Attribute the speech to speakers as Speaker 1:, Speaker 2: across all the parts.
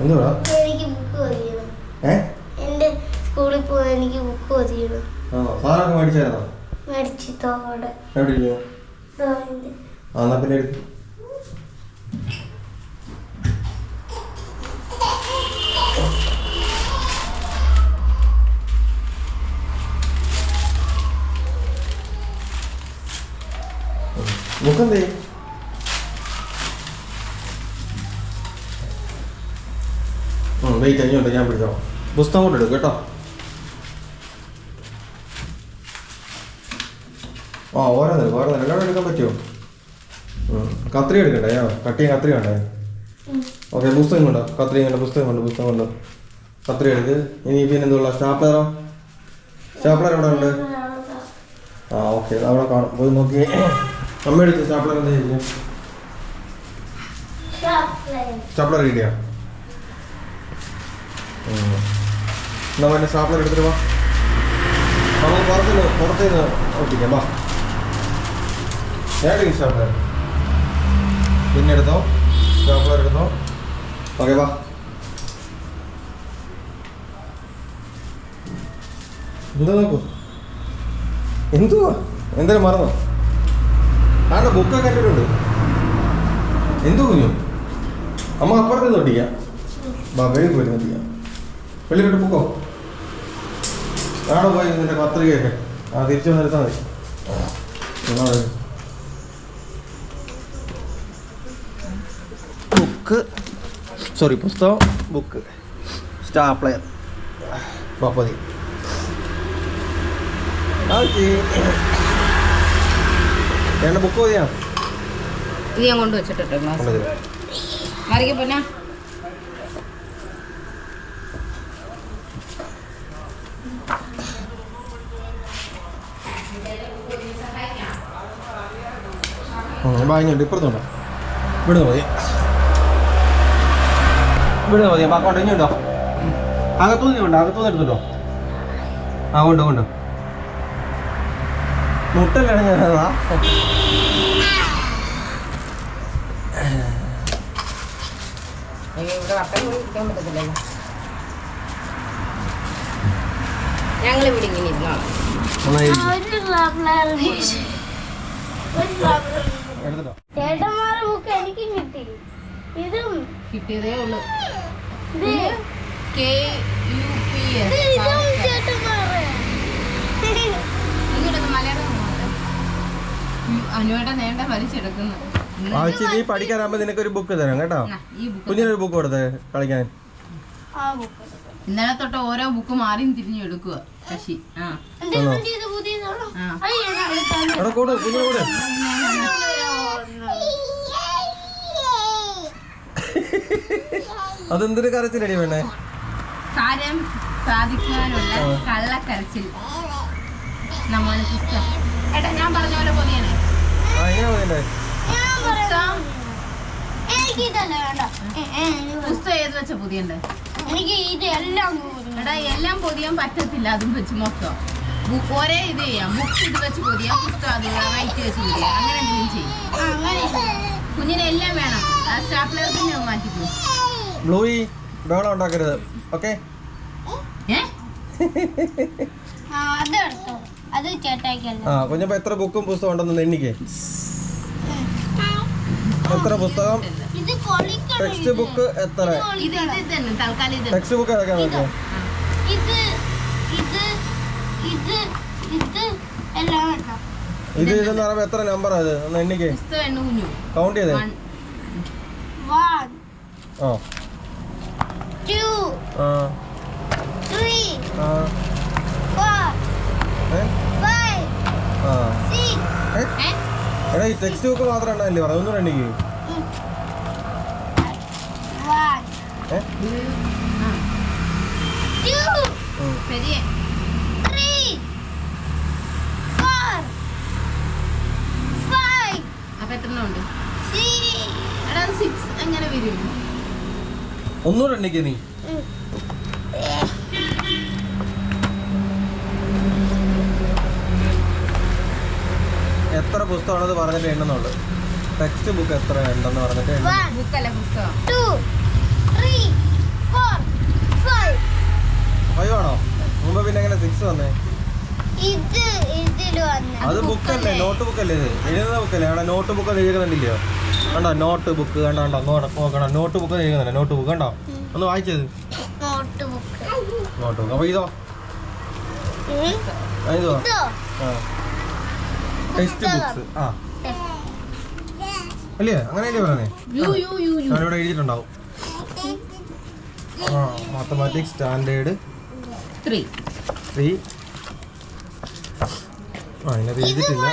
Speaker 1: എന്തുവാ
Speaker 2: എനിക്ക് ബുക്ക് മതിയണം
Speaker 1: ഏ?
Speaker 2: എന്റെ സ്കൂളിൽ പോകാൻ എനിക്ക് ബുക്ക് മതിയണം
Speaker 1: ആ സാറൊക്കെ മേടിച്ചായിരുന്നോ?
Speaker 2: മേടിച്ചിട്ടോടെ
Speaker 1: എവിടെ ഇരിക്കുന്നു. ആ എന്നാ പിന്നെ എടുക്ക് ബുക്കെന്തേ വെയിറ്റ് അഞ്ഞോട്ട് ഞാൻ പിടിച്ചോ പുസ്തകം കൊണ്ടെടുക്കും കേട്ടോ. ആ ഓരോന്നില്ല ഓരോന്നില്ല എല്ലാം എടുക്കാൻ പറ്റുമോ? ഉം. കത്രി എടുക്കണ്ടേ? ആ കട്ട് ചെയ്യാൻ കത്രി വേണ്ടേ ഓക്കെ പുസ്തകം കൊണ്ടോ? കത്രി കണ്ടോ? പുസ്തകം കൊണ്ട്? പുസ്തകം കൊണ്ടോ? കത്രി എടുക്ക്. ഇനി പിന്നെ എന്തുള്ള സ്റ്റാപ്ലറോ സ്റ്റാപ്ലർ എവിടെ ഉണ്ട്? ആ ഓക്കെ അവിടെ കാണും. പോയി നോക്കി. അമ്മ എടുത്ത് സ്റ്റാപ്ലർ എന്താ
Speaker 2: ഷാർപ്പ്ലൈൻ.
Speaker 1: സ്റ്റാപ്ലർ റെഡിയാ. എന്നാ പിന്നെ സ്റ്റാപ്ലർ എടുത്തിട്ട് വാ. നമുക്ക് പുറത്തുനിന്ന് പുറത്തുനിന്ന് ഒട്ടിക്കാം വാ. ഏതെങ്കിലും സ്റ്റാപ്ലർ പിന്നെ സ്റ്റാപ്ലർ എടുത്തോ? ഓക്കെ വാ. എന്താ നോക്കൂ? എന്തുവാ? എന്തായാലും മറന്നോ? ആണ്ട ബുക്കൊക്കെ കണ്ടിട്ടുണ്ട് എന്തു കുഞ്ഞു? അമ്മ അപ്പുറത്ത് നിന്ന് ഒട്ടിക്കാം. പോയിരുന്നു വെളിയിൽ പോയി ഒട്ടിക്കാം. വെളിയിലോട്ട് പൊക്കോ. ആടെ പോയി നിന്റെ പത്രികയൊക്കെ. ആ തിരിച്ചു വന്നെടുത്താൽ മതി. ബുക്ക് സോറി പുസ്തകം. ബുക്ക് സ്റ്റാപ്ലയർ പപ്പതി വേണ്ട ബുക്ക് മതിയാ
Speaker 3: ഇത് ഞാൻ കൊണ്ട് വെച്ചിട്ടുണ്ട് ഗ്ലാസ്
Speaker 1: കൊണ്ടുവരും
Speaker 3: മാറിക്ക് പൊന്നാ.
Speaker 1: വാങ്ങിയുണ്ട് ഇപ്പുറത്തുണ്ടോ ഇവിടുന്ന് മതി. ഇവിടുന്ന് മതി. അപ്പം അക്കൗണ്ട് ഇഞ്ഞുണ്ടോ അകത്തുനിന്ന് ഉണ്ടോ അകത്തുനിന്ന് എടുത്തുണ്ടോ ആ കൊണ്ടോ കൊണ്ട് മുട്ടല്ലാണ് ഞാനതാ
Speaker 3: അയ്യോ, ഇവിടെ വട്ടം കൂടി ഇരിക്കാൻ പറ്റത്തില്ലല്ലോ ഞങ്ങൾ ഇവിടെ ഇങ്ങനെ ഇരുന്നോളാം
Speaker 1: നന്നായിരിക്കും
Speaker 2: ആ, ഒരു ഷാർപ്പ്ലൈൻ ഒരു ഷാർപ്പ്ലൈൻ മതി.
Speaker 1: എടുത്തിട്ടോ.
Speaker 2: ചേട്ടന്മാരുടെ ബുക്ക് എനിക്കും കിട്ടി. ഇതും
Speaker 3: കിട്ടിയതേ ഉള്ളൂ.
Speaker 2: ഇത്
Speaker 3: കെ യു പി
Speaker 2: ഇത് ഇതും ചേട്ടന്മാരുടെ
Speaker 3: മലയാളം അനുവേട്ട നേണ്ട വലിച്ചെടുക്കുന്നു
Speaker 1: ആഴ്ച നീ പഠിക്കാനാകുമ്പോൾ നിനക്കൊരു ബുക്ക് തരാം കേട്ടോ. കുഞ്ഞിനൊരു ബുക്ക് കൊടുത്തേ കളിക്കാൻ.
Speaker 2: ആ ബുക്ക്
Speaker 3: ഇന്നലെ തൊട്ട് ഓരോ ബുക്ക് മാറിയും തിരിഞ്ഞു എടുക്കുക ശശി. ആ.
Speaker 1: കൂട് കുഞ്ഞിനെ കൂടെ. അതെന്തൊരു കരച്ചിലടി വേണേ
Speaker 3: കാര്യം സാധിക്കാനുള്ള കള്ളക്കരച്ചിൽ. നമ്മൾ ഇഷ്ടം. ഏട്ടാ ഞാൻ പറഞ്ഞ പോലെ പൊതിയണേ.
Speaker 1: ആ എങ്ങനെ പോയല്ലേ
Speaker 2: എനിക്ക് ഇതല്ല വേണ്ട
Speaker 3: പുസ്തകം ഏത് വെച്ച പൊതിയണ്ടേ?
Speaker 2: എനിക്ക് ഇത് എല്ലാം.
Speaker 3: എടാ എല്ലാം പൊതിയാൻ പറ്റത്തില്ല അതും വെച്ച് മൊത്തം. ഒരേ ഇത് ചെയ്യാം. ബുക്ക് ഇത് വെച്ച് പൊതിയാം പുസ്തകം അത് റൈറ്റ് വെച്ച് പൊതിയാം. അങ്ങനെ എന്തെങ്കിലും ചെയ്യും.
Speaker 2: അങ്ങനെ
Speaker 3: കുഞ്ഞിന് എല്ലാം വേണം. ആ സ്റ്റാപ്ലർ പിന്നെ മാറ്റിക്കോ
Speaker 1: ബ്ലൂയി ബഹളം ഉണ്ടാക്കരുത്. ഓക്കെ?
Speaker 3: ഏ?
Speaker 2: അത് എടുത്തോ അത് ചേട്ടായിക്കല്ല.
Speaker 1: ആ കുഞ്ഞപ്പ എത്ര ബുക്കും പുസ്തകം ഉണ്ടെന്ന് എണ്ണിക്കേ. എത്ര പുസ്തകം?
Speaker 2: ഇത്
Speaker 1: ടെക്സ്റ്റ് ബുക്ക് എത്ര?
Speaker 3: ഇത് ഇത് തന്നെ തൽക്കാലം ഇത്
Speaker 1: ടെക്സ്റ്റ് ബുക്ക് ഏതൊക്കെ നോക്കിയോ
Speaker 2: ഇത് ഇത് ഇത് ഇത് എല്ലാം
Speaker 1: ഇത് ഇതെന്ന് പറയുമ്പോ എത്ര നമ്പർ അത്? ഒന്ന് എണ്ണിക്കേ.
Speaker 3: പുസ്തകം എണ്ണു കുഞ്ഞു
Speaker 1: കൗണ്ട് ചെയ്തേ.
Speaker 3: One.
Speaker 2: വൺ
Speaker 1: ആ.
Speaker 2: ടു
Speaker 1: ആ.
Speaker 2: ത്രീ
Speaker 1: ആ
Speaker 2: ഫോർ
Speaker 1: ഏ
Speaker 2: ഫൈവ്
Speaker 1: ആ
Speaker 2: സിക്സ്
Speaker 1: ഏ
Speaker 3: ഏ?
Speaker 1: എടാ ഈ ടെക്സ്റ്റ് ബുക്ക് മാത്രം ഉണ്ടല്ലേ പറയാം ഒന്നും എണ്ണിക്കേ
Speaker 2: വൺ
Speaker 1: ഏ
Speaker 3: ആ,
Speaker 2: ടു
Speaker 1: ഉം.
Speaker 3: പെരിയ
Speaker 2: ത്രീ ഫോർ ഫൈവ്
Speaker 3: അപ്പൊ എത്ര ഉണ്ട്
Speaker 2: സിക്സ്
Speaker 3: എടാ സിക്സ് എങ്ങനെ വരും
Speaker 1: ഒന്നുകൂടെ എണ്ണിക്കേ നീ എത്ര പുസ്തകമാണെന്ന് പറഞ്ഞിട്ട് എണ്ണുന്നുള്ളു. ടെക്സ്റ്റ് ബുക്ക് എത്ര ഉണ്ടെന്ന് പറഞ്ഞിട്ട്. ഫൈവ് ആണോ മുമ്പ് പിന്നെ എങ്ങനെ സിക്സ് വന്നേ? അത് ബുക്കല്ലേ നോട്ട് ബുക്കല്ലേ ഇത്? എഴുതുന്ന ബുക്കല്ലേ അവിടെ നോട്ട് ബുക്ക് എഴുതുന്നുണ്ടല്ലോ. കണ്ടോ? നോട്ട് ബുക്ക് കണ്ടോ? കണ്ടോ നോട്ട് നോക്കണം. നോട്ട് ബുക്ക് എഴുതുന്നുണ്ട് നോട്ട് ബുക്ക് കണ്ടോ ഒന്ന് വായിച്ചത്
Speaker 2: നോട്ട് ബുക്ക്
Speaker 1: അപ്പൊ ഇതോ? ഇതോ? ആ. ടെക്സ്റ്റ് ബുക്സ് ആ. അല്ലേ? അങ്ങനെയല്ലേ പറഞ്ഞേ ഞാനിവിടെ എഴുതിയിട്ടുണ്ടാവും. ആ മാത്തമാറ്റിക്സ് സ്റ്റാൻഡേർഡ്
Speaker 3: ത്രീ
Speaker 1: ത്രീ ആ ഇതിനകത്ത്
Speaker 2: എഴുതിട്ടില്ല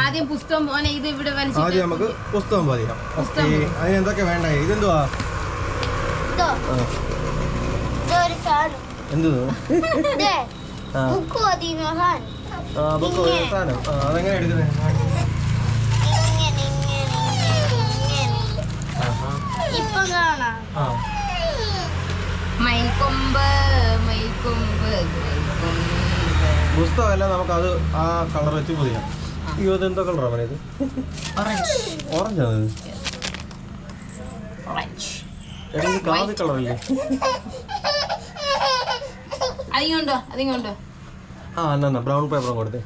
Speaker 3: ആദ്യം പുസ്തകം മോനെ ഇത് ഇവിടെ
Speaker 1: ആദ്യം നമുക്ക് പുസ്തകം പതിയാം അതിന് എന്തൊക്കെ വേണ്ട? ഇതെന്തുവാ?
Speaker 2: ഇതോ.
Speaker 1: എന്തോ എന്ത്
Speaker 2: ബുക്ക് സാധനം.
Speaker 1: അതെങ്ങനെ എടുക്കുന്നത്
Speaker 3: മയിൽക്കൊമ്പ്
Speaker 1: നമുക്ക് അത് ആ കളർ വെച്ച് പുതിയ. അയ്യോ അതെന്തോ കളറാണ് ഇത്?
Speaker 3: ഓറഞ്ച്
Speaker 1: ഓറഞ്ച് ആണ് ഇത്
Speaker 3: ഓറഞ്ച്
Speaker 1: എടാ ഇത് കാവി കളറല്ലേ?
Speaker 3: അതിങ്ങോണ്ടോ? അതിങ്ങോണ്ടോ?
Speaker 1: ആ എന്നാ എന്നാ ബ്രൗൺ പേപ്പറും കൊടുത്തേ.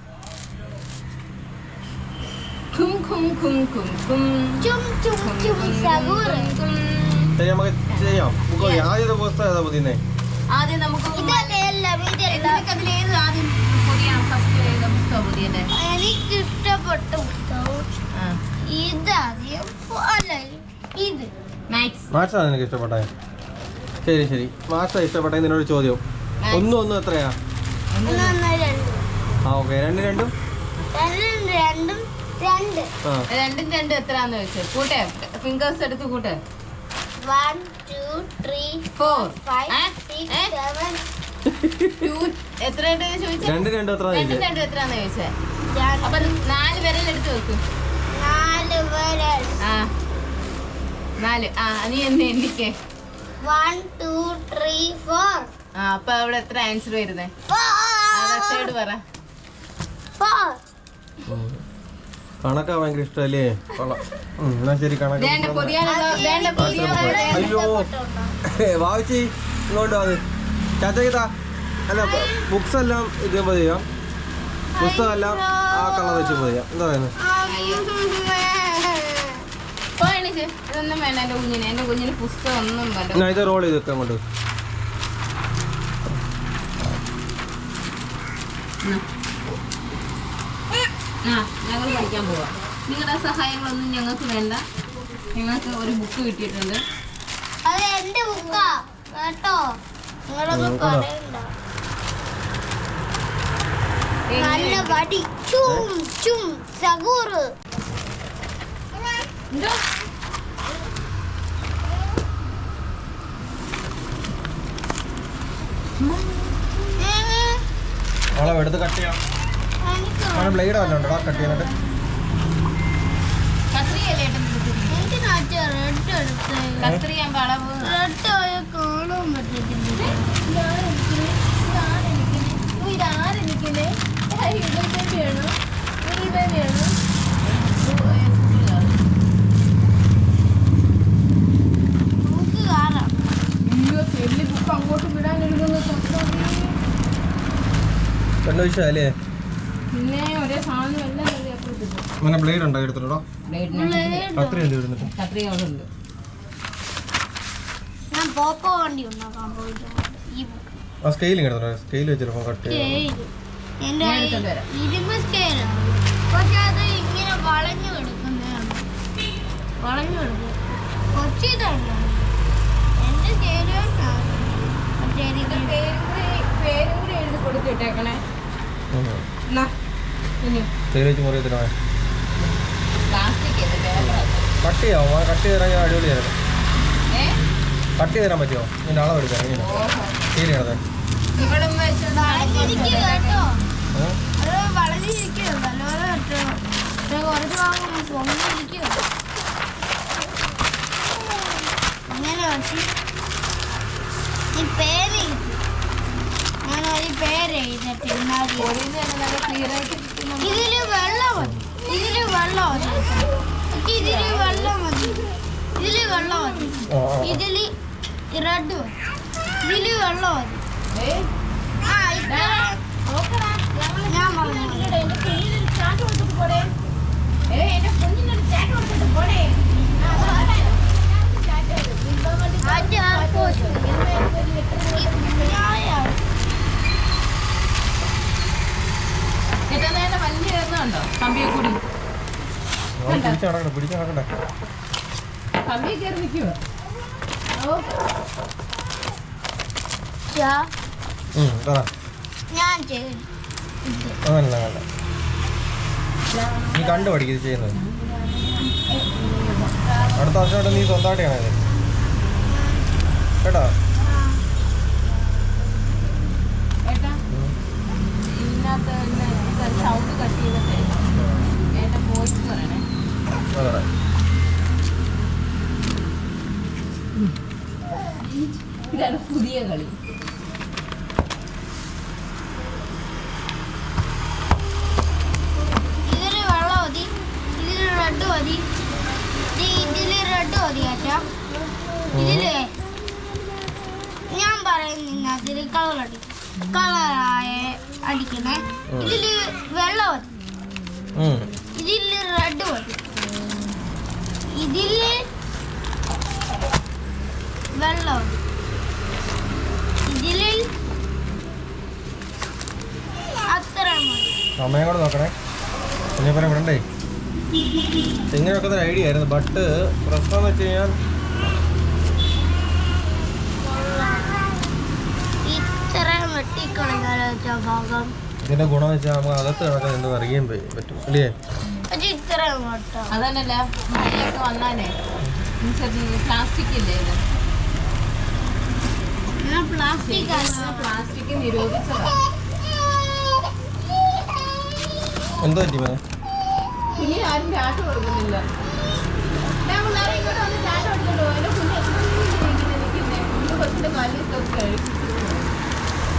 Speaker 1: നമുക്ക് ചെയ്യാം. ബുക്ക് ആദ്യത്തെ പുസ്തകം ഏതാ പൊതിയുന്നേ
Speaker 3: ആദ്യം നമുക്ക് അതിലേത് ആദ്യം പൊതിയാം ഫസ്റ്റ് ഏത് പുസ്തകം പൊതിയണ്ടേ
Speaker 2: എനിക്ക് ഇഷ്ടപ്പെട്ട പുസ്തകം
Speaker 3: ആ.
Speaker 2: ഇതാദ്യം അല്ല ഇത്.
Speaker 3: മാത്സ്
Speaker 1: മാത്സ് ആണ് നിനക്ക് ഇഷ്ടപ്പെട്ടെ ശരി. ശരി മാത്സ് ഇഷ്ടപ്പെട്ടെ നിന്നോട് ചോദ്യം. ഒന്നും ഒന്നും എത്രയാ? ആ ഓക്കെ രണ്ട് രണ്ടും?
Speaker 2: രണ്ടും രണ്ടും രണ്ട്.
Speaker 1: ആ.
Speaker 3: രണ്ടും രണ്ടും എത്രയാന്ന് ചോദിച്ചു? കൂട്ടെ. ഫിംഗേഴ്സ് എടുത്ത് കൂട്ടെ.
Speaker 2: One two three
Speaker 3: four
Speaker 2: five? Six? Seven
Speaker 3: two എത്രയായിട്ട് ചോദിച്ചേ?
Speaker 1: രണ്ട് രണ്ടും എത്ര
Speaker 3: രണ്ടും രണ്ടും എത്രയാന്ന് ചോദിച്ചേ? അപ്പൊ നാല് വിരൽ എടുത്ത് വെക്കും.
Speaker 2: നാല് വിരൽ
Speaker 3: ആ. നാല്. ആ നീ എന്നെ എണ്ണിക്കേ.
Speaker 2: വൺ ടു ത്രീ ഫോർ
Speaker 3: ആ അപ്പൊ അവിടെ എത്ര ആൻസർ വരുന്നേ?
Speaker 2: ഫോർ
Speaker 3: സൈഡ് പറ.
Speaker 1: കണക്കാ ഭയങ്കര ഇഷ്ടല്ലേ? എന്നാ ശരി കണക്ക് അയ്യോ. വായിച്ചി ഇങ്ങോട്ട് അത് ചാച്ചയ്ക്ക് അല്ല ബുക്സ് എല്ലാം ഇത് ചെയ്യാം പുസ്തകം എല്ലാം ആ കളർ വെച്ച് പോയാ എന്താ പറയുന്നത് ഇത് റോൾ ചെയ്ത് വെക്കാം അങ്ങോട്ട്
Speaker 3: ആ ഞങ്ങൾ പഠിക്കാൻ പോവാം. നിങ്ങളുടെ സഹായങ്ങളൊന്നും ഞങ്ങൾക്ക് വേണ്ട. ഞങ്ങൾക്ക് ഒരു ബുക്ക് കിട്ടിയിട്ടുണ്ട്.
Speaker 2: അത് എന്റെ ബുക്കാ കേട്ടോ. പറയണ്ട. നല്ല വടി. ചും ചും സഗൂറ്.
Speaker 3: എന്തോ?
Speaker 1: അളവ് എടുത്ത് കട്ട് ചെയ്യാം.
Speaker 2: എനിക്ക്
Speaker 1: ബ്ലേഡ് വല്ലതും ഉണ്ടോ? കട്ട്
Speaker 3: ബുക്ക് അങ്ങോട്ട് വിടാൻ എടുക്കുന്നു
Speaker 1: രണ്ട് വിഷയം അല്ലേ?
Speaker 3: പിന്നെ ഒരേ സാധനം എല്ലാം.
Speaker 1: അങ്ങനെ ബ്ലേഡ് ഉണ്ടോ എടുത്തിട്ടോ കത്രി എന്ത് ഇടുന്നിട്ട്
Speaker 3: കത്രിക അവിടെ ഉണ്ട്
Speaker 2: ഞാൻ പോപ്പോ വണ്ടി ഉണ്ടാക്കാൻ പോയിട്ടുണ്ട് ഈ
Speaker 1: ആ സ്കെയിലിംഗ് എടുത്തിട്ടോ സ്കെയിൽ വെച്ചിട്ട് കട്ട് ചെയ്യാം
Speaker 3: വരാം.
Speaker 2: ഇരുമ്പ് സ്കെയിലാണ് പക്ഷെ അത് ഇങ്ങനെ വളഞ്ഞു കിടക്കുന്നതാണ്. വളഞ്ഞു കിടക്കും.
Speaker 3: കൂടി പേരും കൂടി എഴുതി കൊടുത്തിട്ടേക്കണേ. എന്നാ ഇനി.
Speaker 1: സ്കെയിൽ വെച്ച് മുറി വെച്ചിട്ടോ
Speaker 3: പ്ലാസ്റ്റിക് ചെയ്ത് പേപ്പർ
Speaker 1: കട്ട് ചെയ്യാമോ കട്ട് ചെയ്ത് തരാൻ അടിപൊളിയായിരുന്നു
Speaker 3: തരാം
Speaker 1: കട്ട് ചെയ്ത് തരാൻ പറ്റുമോ? ഇതിന്റെ അളവ് എടുക്കാം ഇങ്ങനെ ഏ?
Speaker 2: അത് പേര് ഞാൻ ഒരു പേര് എഴുതട്ടെ
Speaker 3: നല്ല ക്ലിയർ ആയിട്ട്
Speaker 2: ഇതിൽ വെള്ളം മതി ഇതിൽ വെള്ളം മതി എനിക്ക് ഇതിൽ വെള്ളം മതി ഇതിൽ വെള്ളം മതി
Speaker 1: ആ, ആ, ആ.
Speaker 2: ഇതിൽ റെഡ് മതി ഇതിൽ വെള്ളം മതി
Speaker 3: ഏയ്
Speaker 2: ആ ഇത്. ഞാൻ പറഞ്ഞു.
Speaker 3: എന്റെ കുഞ്ഞിനൊരു ചാറ്റ് കൊടുത്തിട്ട് പോടേ. ഏ എന്റെ കുഞ്ഞിനൊരു ചാറ്റ് കൊടുത്തിട്ട് പോടേ
Speaker 2: അത് ആ പോസ്റ്റ്. ഞാൻ
Speaker 3: എന്റെ നേരെ വലിയ കയറുന്നുണ്ടോ കമ്പിയെ കൂടി.
Speaker 1: പിടിച്ച് നടക്കട്ടെ പിടിച്ച് നടക്കട്ടെ
Speaker 3: കമ്പിയെ കയറി നിൽക്കുവോ?
Speaker 1: അതല്ല നീ കണ്ടു പഠിക്കും ഇത് ചെയ്യുന്നത്. അടുത്ത വർഷം നീ സ്വന്തമായിട്ട് ചെയ്യണത് കേട്ടോ?
Speaker 3: ഇതിനകത്ത് സൗണ്ട് കട്ട് ചെയ്തിട്ട് എന്റെ വോയിസ് പറയണേ
Speaker 1: അതെ
Speaker 3: ഇതാണ് പുതിയ കളി.
Speaker 2: ഇതിൽ വെള്ളം മതി. ഇതിൽ റെഡ് മതി. ഇതിൽ ഇതിൽ റെഡ് മതി അച്ഛാ ഇതിൽ ഞാൻ പറയുന്നില്ല അതിൽ കളർ അടി. കളറായ അടിക്കണേ. ഇതിൽ വെള്ളം മതി. ഇതിൽ റെഡ് മതി. ഇതിൽ വെള്ളം. ഇതിൽ അത്ര
Speaker 1: സമയം കൂടെ നോക്കണേ. കുഞ്ഞപ്പനെ വിടണ്ടേ? ഇങ്ങനെ വെക്കുന്ന ഒരു ഐഡിയ ആയിരുന്നു. ബട്ട് പ്രശ്നം എന്ന് വെച്ച് കഴിഞ്ഞാൽ ഇതിന്റെ ഗുണം വെച്ചാൽ നമുക്ക് അകത്ത് കിടക്കാൻ എന്ത് അറിയാൻ പറ്റും. അല്ലേ?
Speaker 3: അതന്നല്ല മഴയൊക്കെ വന്നാലേ. പ്ലാസ്റ്റിക് ഇല്ലേ
Speaker 2: പ്ലാസ്റ്റിക്
Speaker 3: പ്ലാസ്റ്റിക് നിരോധിച്ചതാ.
Speaker 1: എന്തോ പറ്റി മോനെ?
Speaker 3: കുഞ്ഞിന് ആരും ചാട്ട് കൊടുക്കുന്നില്ല.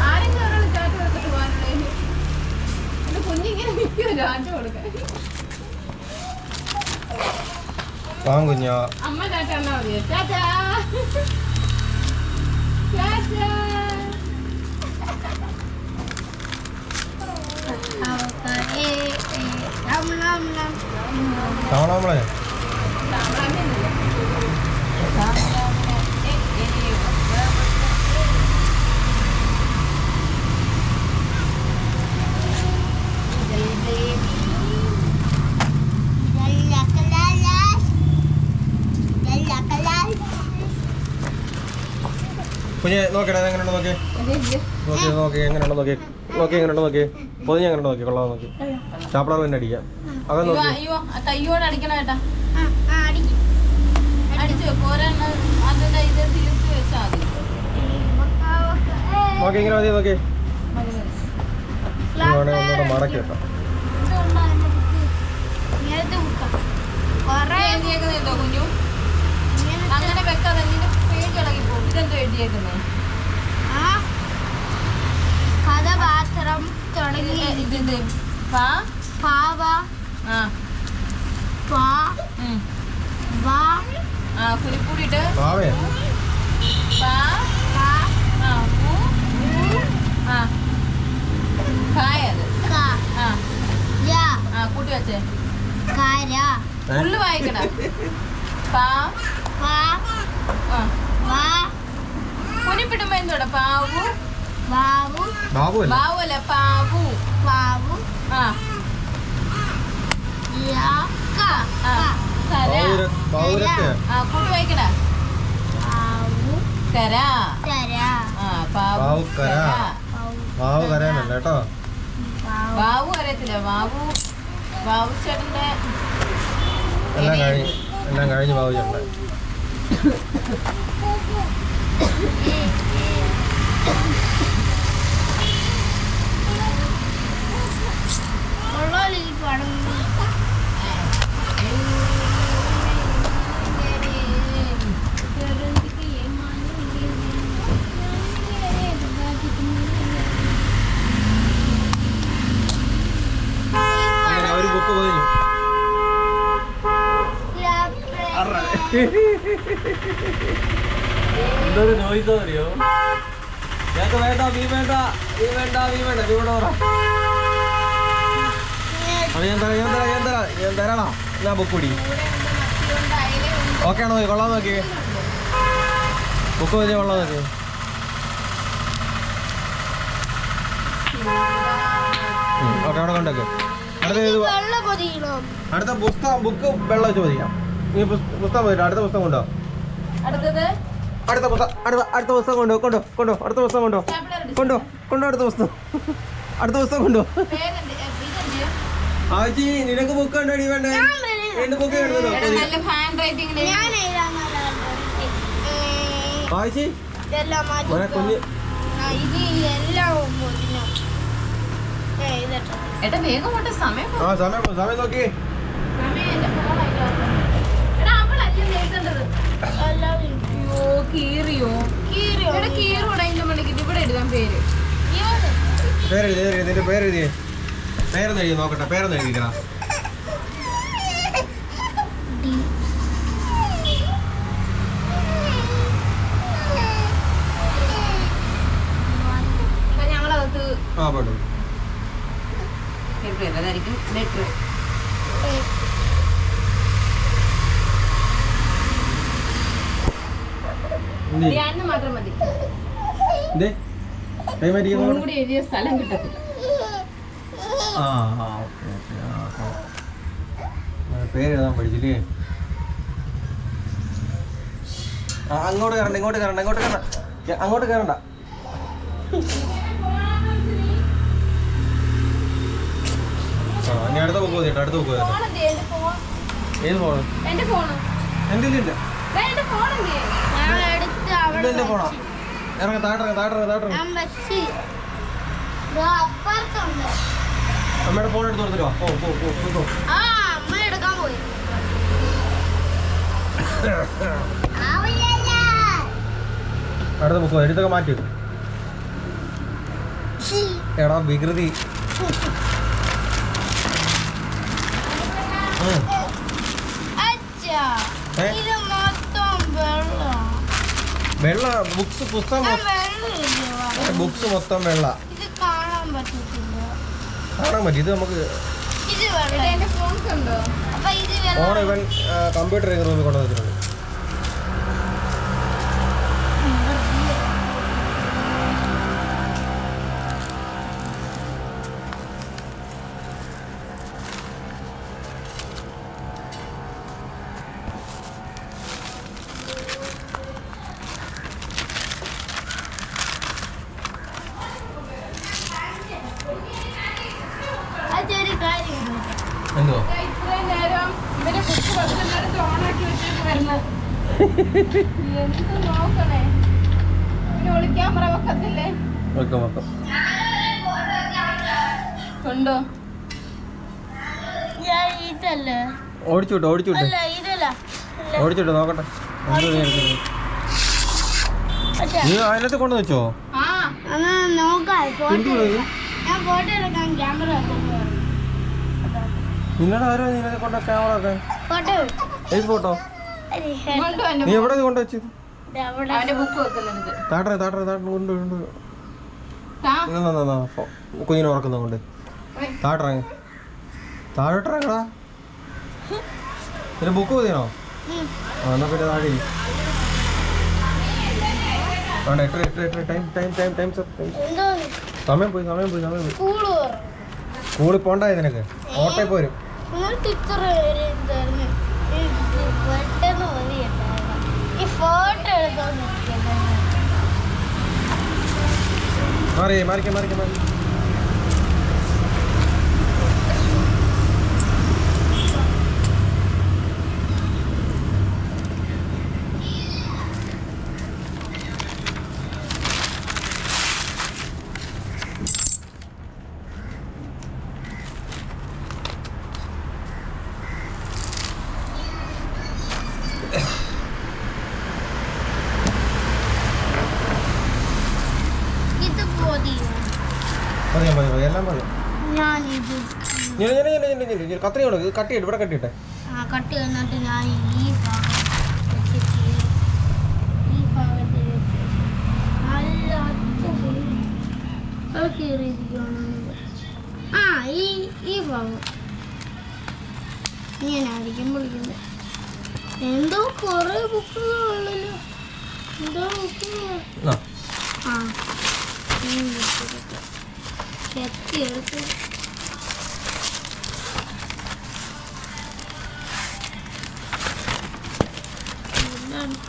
Speaker 3: ആരെങ്കിലും ഒരാൾ ചാട്ട് കൊടുക്കണ്ടോ എന്റെ കുഞ്ഞിങ്ങനെ എത്ര ചാട്ട് കുഞ്ഞ് കൊച്ചിന്റെ കാലിലൊക്കെ കഴിപ്പിച്ചു ആരെങ്കിലും ഒരാൾ ചാട്ട് കൊടുത്തിട്ട് പോകാനുള്ളേ എന്റെ കുഞ്ഞിങ്ങനെ നിൽക്കുമോ ചാട്ട് കൊടുക്കാൻ
Speaker 1: പാവം കുഞ്ഞാ
Speaker 3: അമ്മ ചാറ്റ എന്നാ
Speaker 1: കുഞ്ഞെ നോക്കണേ എങ്ങനെയുണ്ടോ നോക്കി നോക്കി എങ്ങനെയുണ്ടോ നോക്കി നോക്കി എങ്ങനെയുണ്ടോ നോക്കി പൊതിഞ്ഞ് എങ്ങനെയുണ്ടോ നോക്കി കൊള്ളാം നോക്കി ചാപ്പിളർ തന്നെ അടിക്കാം. അകം നോക്കി
Speaker 3: അടിക്കണം ഏട്ടാ
Speaker 1: നോക്കി ഇങ്ങനെ മതി നോക്കി ഒന്നുകൂടെ മടക്കി
Speaker 3: അങ്ങനെ വെക്കാതെ പേജ് ഇളകി പോകും ഇതെന്തോ എഴുതിയേക്കുന്നത്
Speaker 2: ആ കഥാപാത്രം തുടങ്ങി.
Speaker 3: ഇത് ഇത് പാ?
Speaker 2: പാവ.
Speaker 3: ആ.
Speaker 2: പാ. വാ.
Speaker 3: ആ കുരിപ്പൂടിയിട്ട്
Speaker 1: പാവേ
Speaker 3: പാ.
Speaker 2: കാ
Speaker 3: ആ ഊ ആ. കായത്
Speaker 2: കാ.
Speaker 3: ആ.
Speaker 2: യാ.
Speaker 3: ആ കൂട്ടി വെച്ചേ.
Speaker 2: കാര.
Speaker 3: ഉള്ളു വായിക്കട പാ
Speaker 2: വാ
Speaker 3: ആ
Speaker 2: വാ
Speaker 3: കുനിപ്പിടുമ്പോ എന്തോടെ പാവു
Speaker 2: വാവു
Speaker 1: ബാബു. അല്ലേ
Speaker 3: ബാവു അല്ല പാവു. ആ.
Speaker 2: യാ കാ.
Speaker 3: ആ കര
Speaker 1: ബാബുര ബാബുരൊക്കെ
Speaker 3: ആ കൂട്ടി വായിക്കട കര
Speaker 2: കര
Speaker 3: ആ പാവു
Speaker 1: പാവു കര. ബാബു കരയാനല്ല കേട്ടോ?
Speaker 3: ബാബു അറിയത്തില്ല ബാബു ബാബു ചേട്ടന്റെ
Speaker 1: എല്ലാം കഴിഞ്ഞു എല്ലാം കഴിഞ്ഞ് ബാബു ചേട്ടൻ
Speaker 2: ഈ പടം
Speaker 1: എന്തൊരു നോയിസ് അറിയോ ഞങ്ങൾക്ക് വേണ്ട മീ വേണ്ട മീ വേണ്ട മീ വേണ്ട കൂടെ പറ. ഞാൻ തരാം ഞാൻ തരാം ഞാൻ തരാം ഞാൻ തരാണോ. ഞാൻ ബുക്ക് പിടി ഓക്കെ ആണോ കൊള്ളാൻ നോക്കി. ബുക്ക് വലിയ കൊള്ളാൻ നോക്കി. ഓക്കെ അവിടെ കൊണ്ടേക്ക് അടുത്ത പുസ്തകം ബുക്ക് വെള്ളം വെച്ച് മതിക്കാം ഇനി പുസ്തകം പോയിട്ട് അടുത്ത പുസ്തകം കൊണ്ടോ അടുത്ത പുസ്തകം അടുത്ത അടുത്ത പുസ്തകം കൊണ്ടോ കൊണ്ടോ കൊണ്ടോ അടുത്ത പുസ്തകം കൊണ്ടോ കൊണ്ടോ കൊണ്ടോ അടുത്ത പുസ്തകം. അടുത്ത പുസ്തകം കൊണ്ടോ ആച്ചി നിനക്ക് ബുക്ക് കണ്ടോ നീ വേണ്ടേ? രണ്ട് ബുക്ക് കണ്ടോ
Speaker 3: എടാ നല്ല ഹാൻഡ് റൈറ്റിംഗ്
Speaker 2: ഞാൻ എഴുതാന്നല്ല
Speaker 1: ആജി
Speaker 2: ഇതെല്ലാം മാറ്റി
Speaker 1: മോനെ കുഞ്ഞ്.
Speaker 2: ആ,
Speaker 3: സമയം
Speaker 1: ആ സമയം നോക്കി.
Speaker 3: കീറിയോ?
Speaker 2: കീറിയോ
Speaker 3: എടാ കീറോടാ ഇവിടെ എഴുതാൻ പേര്.
Speaker 1: പേരെഴുതി പേരെഴുതി പേരെന്ന് എഴുതി നോക്കട്ടെ പേരെന്ന് എഴുതിക്കണം ആ
Speaker 3: അതായിരിക്കും? മാത്രം മതി.
Speaker 1: കൈമാറ്റിക്കുന്നു
Speaker 3: കൂടി എഴുതിയ സ്ഥലം കിട്ടത്തില്ല.
Speaker 1: ആ ആ ഓക്കെ ഓക്കെ ആ പേരെഴുതാൻ പഠിച്ചില്ലേ? അങ്ങോട്ട് കയറണ്ട ഇങ്ങോട്ട് കയറണ്ട ഇങ്ങോട്ട് കയറണ്ട. അങ്ങോട്ട് കയറണ്ട. ഇനി അടുത്ത ബുക്ക് മതി അടുത്ത ബുക്ക്
Speaker 3: എന്റെ
Speaker 1: ഏത് ഫോണ്
Speaker 3: എന്റെ ഫോണ്
Speaker 1: എന്റെ ഇല്ല
Speaker 3: എന്റെ
Speaker 2: ഞാൻ
Speaker 1: ഫോണാ ഇറങ്ങ താട്ടിറങ്ങ താട്ടിറങ്ങ താട്ടിറങ്ങ
Speaker 2: ഞാൻ വെച്ച് ദാ അപ്പുറത്തുണ്ട്
Speaker 1: അമ്മയുടെ ഫോൺ എടുത്ത് കൊടുത്തിട്ടോ? ഓ ഓ
Speaker 2: ആ അമ്മ എടുക്കാൻ പോയി.
Speaker 1: അടുത്ത ബുക്ക് എടുത്തൊക്കെ മാറ്റി. എടാ വികൃതി.
Speaker 2: വെള്ളം.
Speaker 1: ബുക്സ് പുസ്തകം ബുക്സ് മൊത്തം വെള്ള.
Speaker 2: കാണാൻ
Speaker 1: പറ്റും ഇത് നമുക്ക് ഫോൺ ഇവൻ കമ്പ്യൂട്ടർ റൂമിൽ കൊണ്ടു
Speaker 2: അല്ല.
Speaker 1: ഓടിച്ചു. വിട്ടോ നോക്കട്ടെ നീ അതിനകത്ത് കൊണ്ടു വെച്ചോ? നിന്നോട് ആരോ നീ ഇതിനകത്ത് കൊണ്ട ക്യാമറ ഒക്കെ?
Speaker 2: ഫോട്ടോ.
Speaker 1: ഏത് ഫോട്ടോ? നീ എവിടെ കൊണ്ട്
Speaker 3: വെക്കുന്നുണ്ട്.
Speaker 1: താട്ടറ താട്ടറ താട്ടറ കൊണ്ട് കൊണ്ട് കുഞ്ഞിനെ ഉറക്കുന്ന കൊണ്ട് താട്ടിറങ്ങി താഴോട്ടിറങ്ങടാ. പിന്നെ ബുക്ക് മതിയാണോ? എന്നാ പിന്നെ താഴെ. വേണ്ട എട്ട് എട്ട് എട്ട് ടൈം ടൈം ടൈം ടൈം സമയം പോയി സമയം പോയി സമയം പോയി.
Speaker 2: സ്കൂൾ
Speaker 1: സ്കൂളിൽ പോണ്ടായി നിനക്ക്? ഓട്ടേ പോരും. മാറി മാറിക്ക മാറിക്ക മാറി
Speaker 2: ഇത് മതിയോ
Speaker 1: മതിയാ മതി മതി എല്ലാം മതി
Speaker 2: ഞാനിത്
Speaker 1: ഞാൻ ഞാൻ ഞാൻ ഞാൻ ഞാൻ കത്രി കൊണ്ട് ചെയ്യട്ടെ ഇവിടെ
Speaker 2: കട്ട് ഞാൻ ഈ ഭാഗം വെച്ചിട്ട് ഈ ഭാഗത്ത് നല്ല ആ ഈ ഈ ഭാഗം. ഇങ്ങനായിരിക്കും വിളിക്കുന്നത്. എന്തോ കുറേ ബുക്കുകളുള്ളല്ലോ എന്തോ ബുക്കുകൾ
Speaker 1: ആ.
Speaker 2: ചെത്തി എടുത്ത്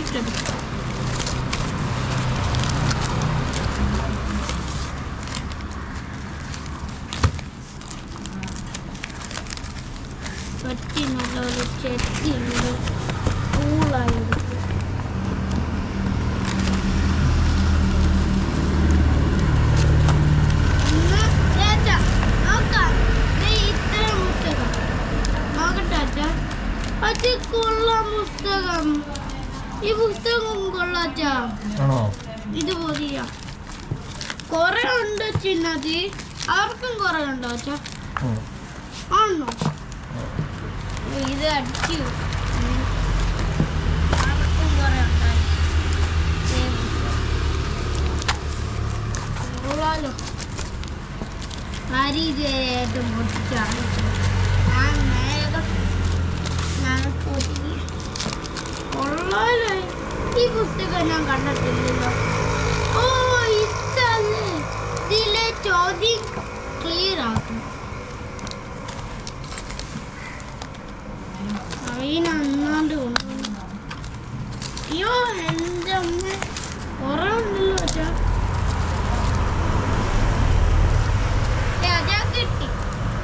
Speaker 2: いって。ഞാൻ നേരെ ഞാൻ ഈ പുസ്തകം ഞാൻ കണ്ടിട്ടില്ലല്ലോ ഓ ഇതല്ലേ ഇതിലെ ചോദ്യം ക്ലിയർ ആക്കും അതിനന്നാണ്ട് കൊണ്ടുവന്നു അയ്യോ എന്റെ അമ്മ കുറേ ഉണ്ടല്ലോ അച്ഛാ ഏ, അതാ കിട്ടി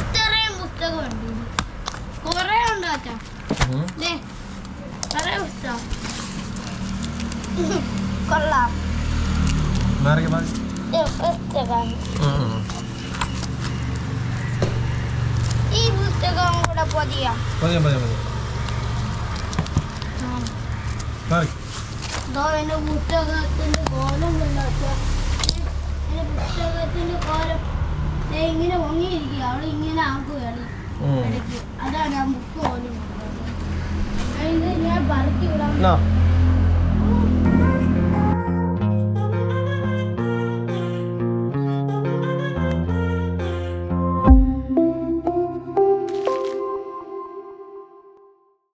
Speaker 2: ഇത്രയും പുസ്തകം ഉണ്ട് ഇതിൽ. കുറേ ഉണ്ട് അച്ഛാ
Speaker 1: ഉം.
Speaker 2: ദേ, കുറേ പുസ്തകം കൊള്ളാം. പുസ്തകം. ഈ പുസ്തകം കൂടെ പൊതിയാ.
Speaker 1: മതി മതി മതി മാറി
Speaker 2: എന്റെ പുസ്തകത്തിന്റെ കോലം എന്റെ പുസ്തകത്തിന്റെ കോലം ഇങ്ങനെ പൊങ്ങിയിരിക്കുക അവൾ ഇങ്ങനെ ആക്കുകയാണ് അതാണ് ആ ബുക്ക് പോലും ഞാൻ പറക്കി
Speaker 1: എന്നാ